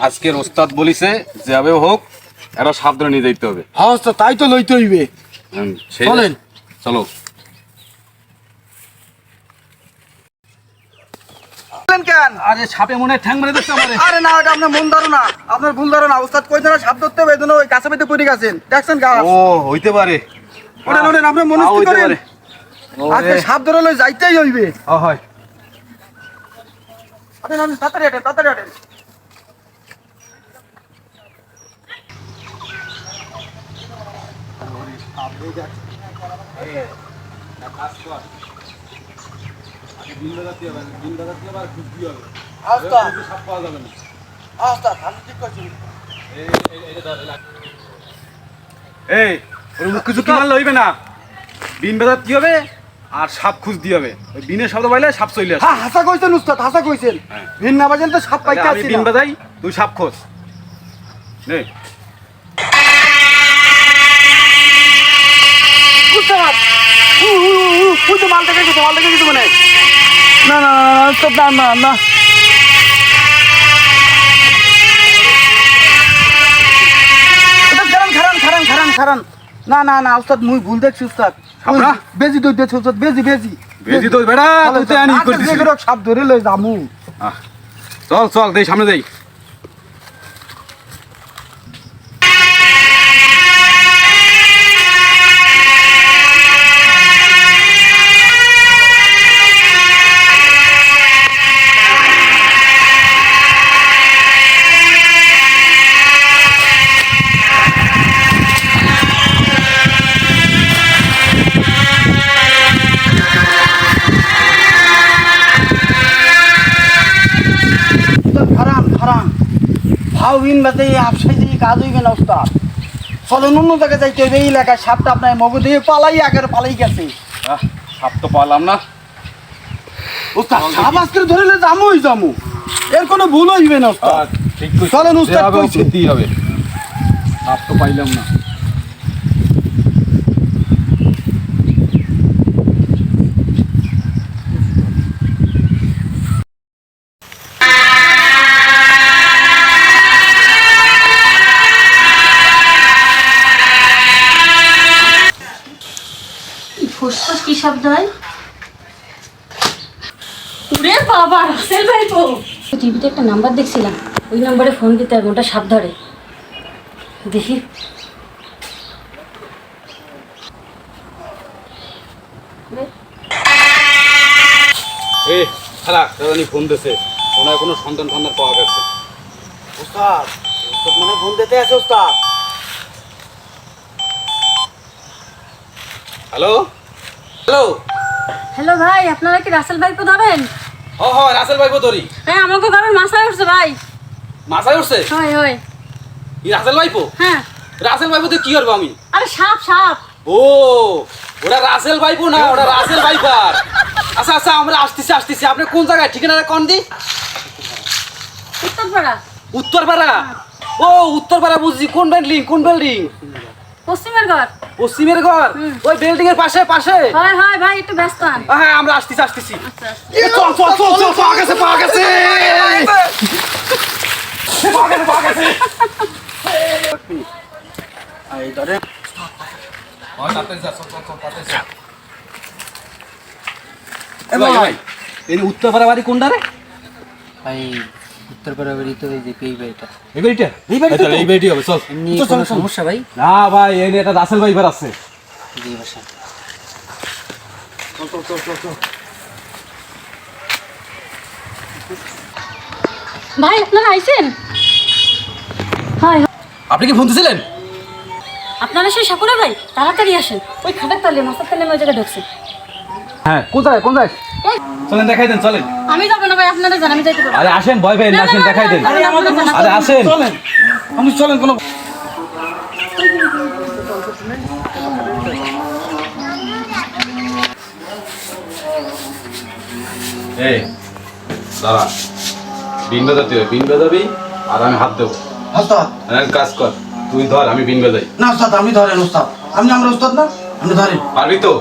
আজকের ওস্তাদ বলিছে যেভাবে হোক এটা সাবধানে নিয়ে যাইতে হবে। হ্যাঁ ওস্তাদ তাই তো লইতে হইবে। হুম, সেই- চলেন। চলো। বলেন কেন? আরে সাপে মনে ঠ্যাং মেরে দিচ্ছে আমারে। আরে না ওটা আপনার মন ধরো না আপনার ভুল ধরো উস্তাদ কইছে না সাপ ধরতে হবে এই ওই গাছে পেতে পড়ে গেছেন। দেখছেন গাছ? ও হইতে পারে। মনস্থির করেন। পারে। আজকে সাপ ধরে লই যাইতেই হইবে। হয়। তাড়াতাড়ি হাঁটেন আস্তা। আস্তা আমি ঠিক করছি এই ওর মুখ কিছু কি মারলে হইবে না? বিন কি হবে? আর সাপ খুঁজ দিয়ে হবে। ওই বিনের শব্দ পাইলে সাপ চলে আসে। হ্যাঁ হাসা কইছেন উস্তাদ হাসা কইছেন। হ্যাঁ। ভিন না বাজেন তো সাপ পাইতে বিন বাজাই তুই সাপ খোঁজ। নে। ওই তো মাল দেখে গেছে মাল দেখে গেছে মানে না না না না না না। খারান না না না উস্তাদ মুই ভুল দেখছি উস্তাদ? বেজি দই দেখছি উস্তাদ বেজি বেজি। বেজি তো বেড়া তুই তো আনি করছিস সাপ ধরে লই জামু চল চল দেই সামনে দেই। খারান ভাও বিন বাতে আপসাই দিয়ে কাজ হইবে না উস্তাদ? চলেন অন্য জায়গায় যাইতে হবে এই এলাকায় সাপটা আপনার মগু দিয়ে পালাই আগের পালাই গেছে। আহ, সাপ তো পালাম না। উস্তাদ সাপ আজকে ধরিলে জামুই জামু। এর কোনো ভুল হইবে না উস্তাদ। চলেন, উস্তাদ কইছে। হবে। সাপ তো পাইলাম না। টিভিতে একটা নাম্বার দেখছিলাম ওই নাম্বারে ফোন দিতে হবে ওটা সাপ ধরে। দেখি। এ খালা ফোন দিছে ওনার কোনো সন্তান সন্তান পাওয়া গেছে। উস্তাদ মানে ফোন দিতে আছে উস্তাদ হ্যালো? হ্যালো হ্যালো ভাই আপনারা কি রাসেল ভাইপো ধরেন? হ হ রাসেল ভাই তোরি হ্যাঁ আমাকে ঘরের মাথায় উঠছে ভাই। মাথায় উঠছে? হয় হয়। ই রাসেল ভাইপো? হ্যাঁ। রাসেল ভাইপো তুই কি করব আমি? আরে সাপ সাপ। ও ওটা রাসেল ভাইপো না ওটা রাসেল ভাইপার। আচ্ছা আচ্ছা আমরা আসতেছি আসতেছি। আপনি কোন জায়গায়? ঠিকানাটা কোন দি? উত্তরপাড়া। উত্তরপাড়া? ও উত্তরপাড়া বুঝছি। কোন বিল্ডিং কোন বিল্ডিং পশ্চিমের ঘর। পশ্চিমের ঘর? ওই বিল্ডিং এর পাশে পাশে? হয় হয় ভাই একটু ব্যস্ত আন। হ্যাঁ আমরা আসতেছি আসতেছি। আচ্ছা আচ্ছা। চল চল চল চল গেছে গেছে গেছে গেছে এই ধরে এ ভাই ভাই এই উত্তরপাড়া বাড়ি কোনটা রে? ভাই উত্তরপাড়া বাড়ি তো এই যে এই বাড়িটা। এই বাড়িটা? এই বাড়িটা এই বাড়িটি হবে চল। এমনি তো কোনো চলো, চলো। সমস্যা ভাই? না ভাই এই নিয়ে একটা রাসেল ভাইবার আছে। জি বাসা ভাই আপনারা আইছেন? হয় হয়। আপনি কি ফোন দিয়েছিলেন আপনারা সেই সাপুরে ভাই তাড়াতাড়ি আসেন। ওই খাটের তালে মাথার তালে ওই জায়গায় ঢুকছে। হ্যাঁ কোথায় জায়গায় কোন জায়গায় এই, চলেন দেখাই দেন চলেন আমি যাব না ভাই আপনারা জান আমি যাইতে পারব আরে আসেন ভয় আসেন দেখাই দেন আরে আসেন চলেন আমি চলেন কোনো এই দাঁড়া বিন বাজাতে হবে বিন বাজাবি আর আমি হাত দেবো এক কাজ কর তুই ধর আমি বিন বাজাই না উস্তাদ আপনি ধরেন উস্তাদ আপনি আমরা উস্তাদ না তো?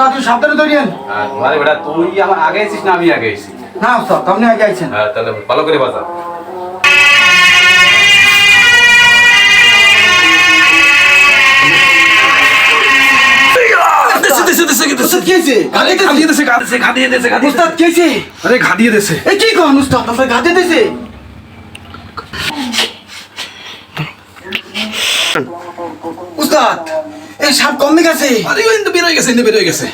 আচ্ছা, সাবধানে আরে তুই আমার আগে না আমি আগে না আপনি আগে আইছেন। হ্যাঁ, তাহলে ভালো করে বাজা কি আরে দেছে এই কি করেন ওস্তাদ? আপনার গাতে দিছে? উস্তাদ এই সাপ কমে গেছে। আরে কিন্তু বের হয়ে গেছে কিন্তু বের হয়ে গেছে।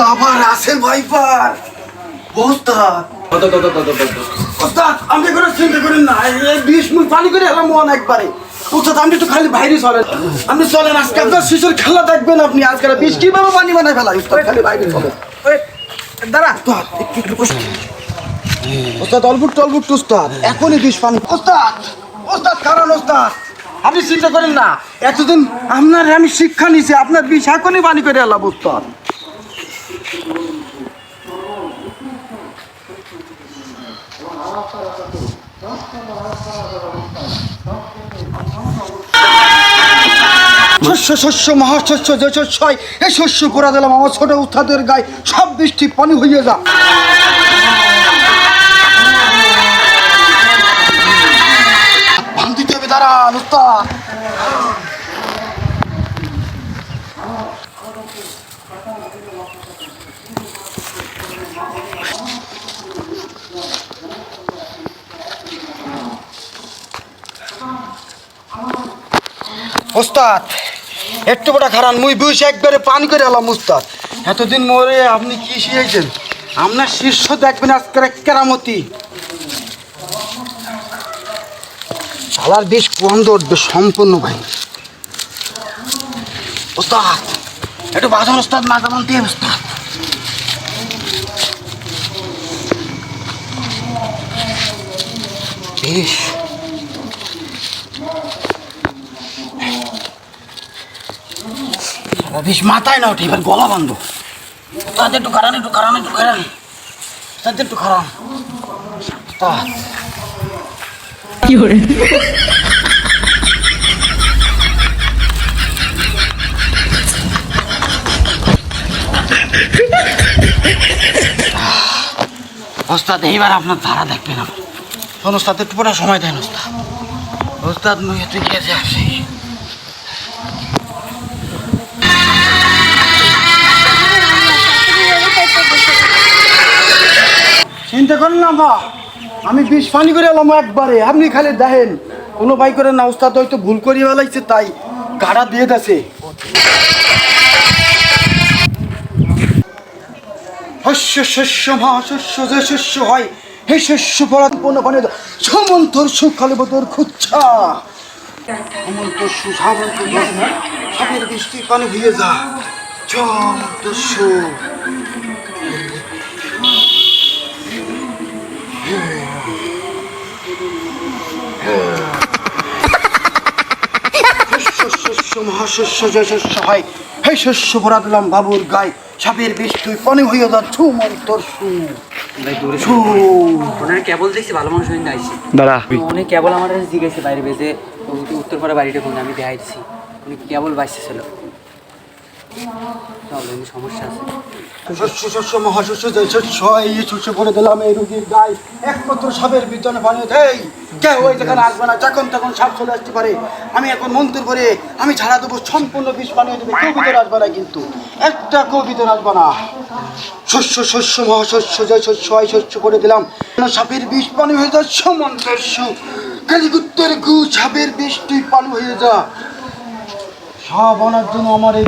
বাবা রাসেল ভাইপার। ওস্তাদ। ওস্তাদ আপনি কোনো চিন্তা করেন না বিষ মুখ পানি করে এলাম মন একবারে। আপনি তো খালি চলেন। আপনি খেলা আপনি। আজকে বিষ কীভাবে পানি বানায় ফেলা খালি ওস্তাদ কারণ ওস্তাদ আপনি চিন্তা করেন না, এতদিন আপনার আমি শিক্ষা নিছি আপনার বিষ এখনই পানি করে এলাম ওস্তাদ শস্য শস্য, মহাশস্য, যে শস্য হয় শস্য করা দিলাম, আমার ছোট উত্থাদের গায়ে। সব বৃষ্টি পানি হইয়ে যা। দিতে হবে, দাঁড়ান ওস্তাদ, একটু বড় খারান, মুই বুঝে একবারে পান করে এলাম উস্তাদ এতদিন মরে আপনি কি শিখেছেন আপনার শীর্ষ দেখবেন আজকের কেরামতি। শালার বেশ গন্ধ উঠবে সম্পূর্ণ ভাই। ওস্তাদ, একটু বাজন, ওস্তাদ না যেমন দিয়ে, ওস্তাদ। বেশ মাথায় না ওঠে এবার গলা বান্ধব তাদের একটু খারান একটু খারান একটু খারান তাদের একটু খারান তা। ওস্তাদ এইবার আপনার ধারা দেখবেন না শোন ওস্তাদ একটু পরে সময় দেন ওস্তাদ। ওস্তাদ মুই তুই গিয়েছে আসি চিন্তা করেন না বা আমি বিষ পানি করে এলাম একবারে। আপনি খালি দেখেন, কোনো ভাই করে না উস্তাদ হয়তো ভুল করিয়ে বেলাইছে তাই গাড়া দিয়ে দেছে শস্য শস্য মহাশস্য যে শস্য হয়, হে শস্য পরাত পণ্য পানি সমন্তর সুখালে বদর খুচ্ছা। সমন্তর সু সামন্ত সবের বৃষ্টি পানি হয়ে যা। চমন্তর মহাশস্য যে শস্য হয় হে শস্য ভরা দিলাম বাবুর গায়ে সাপের বিষ তুই পানি হইয়া যা ছু মন্তর সু। ভাই দূরে ছু। ওনার কেবল দেখছি ভালো মানুষ হয়ে আইছি। দাঁড়া। উনি কেবল আমার কাছে জিজ্ঞেসে বাইরে বেজে উত্তরপাড়া বাড়িটা কোন আমি দেখাইছি উনি কেবল এমনি সমস্যা আছে। শস্য শস্য মহাশস্য যে শস্য এই শস্য করে দিলাম এই রুগীর গায়ে। একমাত্র সাপের বিতনে পানি দেই কে ওই যেখানে আসবে না, যখন তখন সাপ চলে আসতে পারে। আমি এখন মন্ত্র করে, আমি ছাড়া দেবো সম্পূর্ণ বিষ পানি দেবে। কেউ ভিতরে আসবে না কিন্তু। একটা কেউ ভিতরে আসবে না। শস্য শস্য, মহাশস্য যে শস্য হয় শস্য করে দিলাম। সাপের বিষ পানি হয়ে যা সমন্তস্য কালিগুত্তের গু সাপের বিষ তুই পানি হয়ে যা। সব আনার জন্য আমার এই।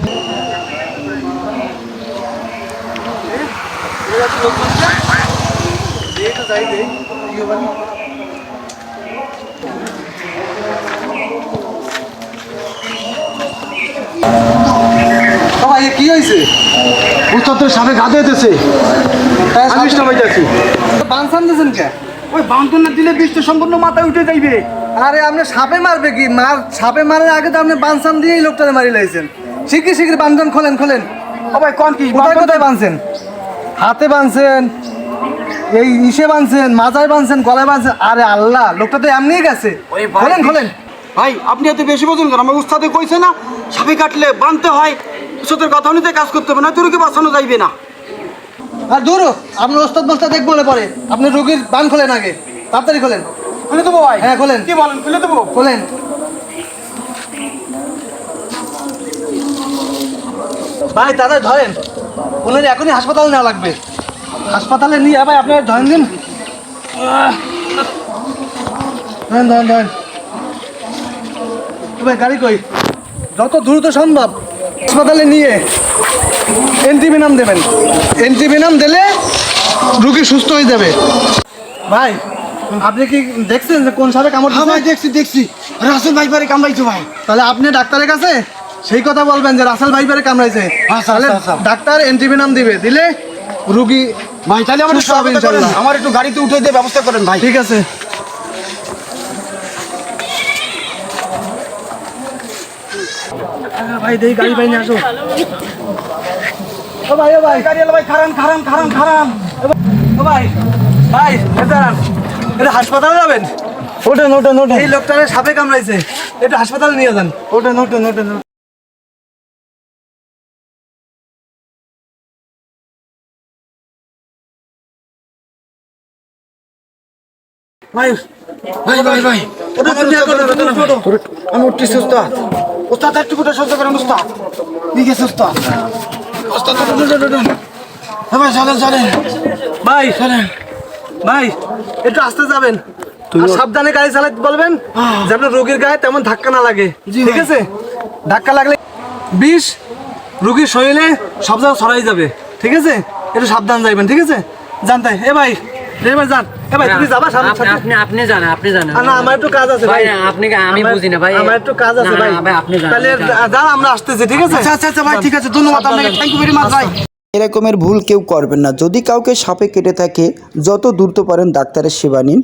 ভাই কি হয়েছে? উত্তর সাপে গাঁদে দিতেছে আমি বানসান দিয়েছেন কে? ওই বান্ধন না দিলে বৃষ্টি সম্পূর্ণ মাথায় উঠে যাইবে। আরে আপনি সাপে মারবে কি? মার সাপে মারার আগে তো আপনি বানসান দিয়েই লোকটারে মারি লাইছেন। শিগগির শিগগির বান্ধন খোলেন খোলেন। ও ভাই কোন কি? কোথায় কোথায় বানছেন? হাতে বানছেন এই ইসে বানছেন মাজায় বানছেন গলায় বানছেন। আরে আল্লাহ লোকটা তো এমনিই গেছে। খোলেন খোলেন। ভাই আপনি এত বেশি বোঝেন কেন? আমার উস্তাদে কইছে না সাপে কাটলে বানতে হয় উস্তাদের কথা অনুযায়ী কাজ করতে হবে না তোরকে বাঁচানো যাইবে না। আর দূর আপনি ওস্তাদ মাস্টার দেখব বলে পরে। আপনি রুগীর বান খোলেন আগে। তাড়াতাড়ি খোলেন। খুলে দেবো ভাই। হ্যাঁ খোলেন। কি বলেন খুলে দেবো? খোলেন। ভাই তাদের ধরেন। ওনার এখনই হাসপাতালে নেওয়া লাগবে। হাসপাতালে নিয়ে ভাই আপনার ধরেন দিন। ধরেন ধরেন ধরেন। ভাই গাড়ি কই? যত দ্রুত সম্ভব। হাসপাতালে নিয়ে এন্টিভেনাম দেবেন। এন্টিভেনাম দিলে রুগী সুস্থ হয়ে যাবে। ভাই আপনি কি দেখছেন যে কোন সাপে কামড় হ্যাঁ ভাই দেখছি দেখছি। রাসেল ভাই বাড়ি কামড়াইছো ভাই। তাহলে আপনি ডাক্তারের কাছে সেই কথা বলবেন যে রাসেল ভাইবারে কামড়াইছে। আচ্ছা, তাহলে। ডাক্তার এন্টিভেনাম দিবে দিলে রুগী ভাই তাহলে আমার আমার একটু গাড়িতে উঠে দিয়ে ব্যবস্থা করেন ভাই। ঠিক আছে। ভাই দেই গাড়ি ভাই নিয়ে আসো। ও ভাই ও ভাই গাড়ি ভাই খারান খারান খারান খারান। ও ভাই ভাই দাঁড়ান। এটা হাসপাতালে যাবেন? ওঠেন ওঠেন ওঠেন। এই লোকটারে সাপে কামড়াইছে। এটা হাসপাতালে নিয়ে যান। ওঠেন ওঠেন ওঠেন। ভাই ভাই ভাই ভাই ওঠেন। আমি উঠতেছি উস্তাদ উস্তাদ একটু করে সহ্য করেন উস্তাদ। ঠিক আছে উস্তাদ। হ্যাঁ ভাই চলেন চলেন। ভাই ভাই একটু আস্তে যাবেন। সাবধানে গাড়ি চালাতে বলবেন যেন রোগীর গায়ে তেমন ধাক্কা না লাগে। ঠিক আছে? ধাক্কা লাগলে বিষ রোগীর শরীরে সব জায়গায় ছড়াই যাবে। ঠিক আছে? একটু সাবধান যাইবেন ঠিক আছে? জানতে এ ভাই এ যান। এ ভাই তুমি যাবা সামনে আপনি আপনি আপনি আপনি জানেন না আমার একটু কাজ আছে ভাই ভাই, আপনি আমি বুঝি না, ভাই। আমার একটু কাজ আছে ভাই। আপনি তাহলে যান। যান আমরা আসতেছি ঠিক আছে? আচ্ছা আচ্ছা আচ্ছা ভাই ঠিক আছে ধন্যবাদ আপনাকে। থ্যাংক ইউ ভেরি মাচ ভাই। এরকমের ভুল কেউ করবেন না। যদি কাউকে সাপে কেটে থাকে যত দ্রুত পারেন ডাক্তারের সেবা নিন।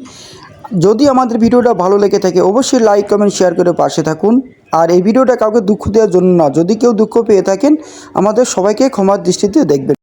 যদি আমাদের ভিডিওটা ভালো লেগে থাকে অবশ্যই লাইক কমেন্ট শেয়ার করে পাশে থাকুন। আর এই ভিডিওটা কাউকে দুঃখ দেওয়ার জন্য না যদি কেউ দুঃখ পেয়ে থাকেন আমাদের সবাইকে ক্ষমার দৃষ্টিতে দেখবেন।